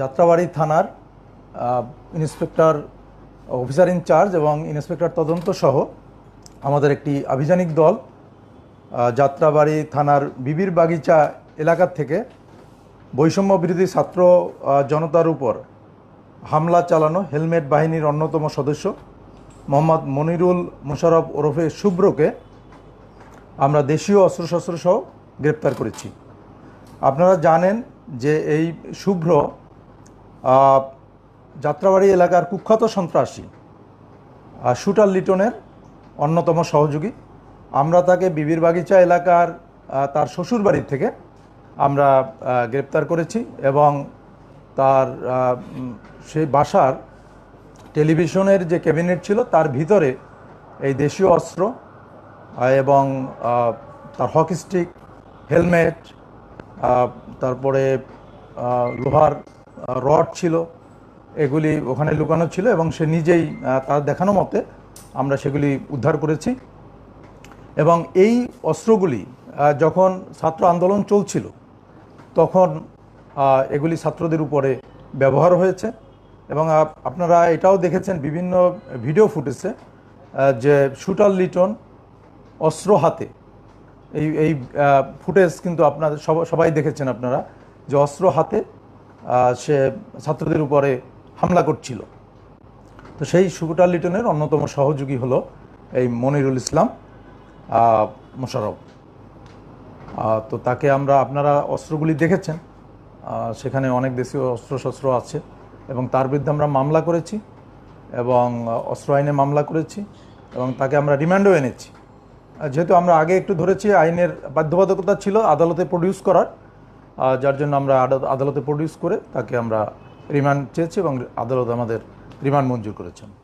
যাত্রাবাড়ি থানার inspector, officer in charge এবং inspector তদন্ত সহ আমাদের একটি আভিযানিক দল যাত্রাবাড়ি থানার বিবির বাগিচা এলাকা থেকে বৈষম্য বিরোধী ছাত্র জনতার উপর হামলা চালানো হেলমেট বাহিনীর অন্যতম সদস্য মোহাম্মদ মনিরুল মোশারফ ওরফে শুভ্রকে আমরা দেশীয় অস্ত্রশস্ত্র সহ গ্রেপ্তার করেছি। আপনারা জানেন যে এই শুভ্র যাত্রাবাড়ি এলাকার কুখ্যাত সন্ত্রাসী শুটার লিটনের অন্যতম সহযোগী। আমরা তাকে বিবির বাগিচা এলাকার তার শ্বশুর বাড়ির থেকে আমরা গ্রেপ্তার করেছি এবং তার সেই বাসার টেলিভিশনের যে ক্যাবিনেট ছিল তার ভিতরে এই দেশীয় অস্ত্র এবং তার হকি স্টিক, হেলমেট তারপরে লোহার রড ছিল, এগুলি ওখানে লুকানো ছিল এবং সে নিজেই তার দেখানো মতে আমরা সেগুলি উদ্ধার করেছি। এবং এই অস্ত্রগুলি যখন ছাত্র আন্দোলন চলছিল, তখন এগুলি ছাত্রদের উপরে ব্যবহার হয়েছে। এবং আপনারা এটাও দেখেছেন বিভিন্ন ভিডিও ফুটেজে যে শুটার লিটন অস্ত্র হাতে, এই এই ফুটেজ কিন্তু আপনাদের সবাই দেখেছেন আপনারা, যে অস্ত্র হাতে সে ছাত্রদের উপরে হামলা করছিল। তো সেই শুটার লিটনের অন্যতম সহযোগী হলো এই মনিরুল ইসলাম আহ, তো তাকে আমরা আপনারা অস্ত্রগুলি দেখেছেন। সেখানে অনেক দেশীয় অস্ত্রশস্ত্র আছে এবং তার বিরুদ্ধে আমরা মামলা করেছি এবং অস্ত্র আইনে মামলা করেছি এবং তাকে আমরা রিমান্ডও এনেছি। যেহেতু আমরা আগে একটু ধরেছি আইনের বাধ্যবাধকতা ছিল আদালতে প্রডিউস করার যার জন্য আমরা আদাল- আদালতে প্রডিউস করে তাকে আমরা রিমান্ড চেয়েছি এবং আদালত আমাদের রিমান্ড মঞ্জুর করেছেন।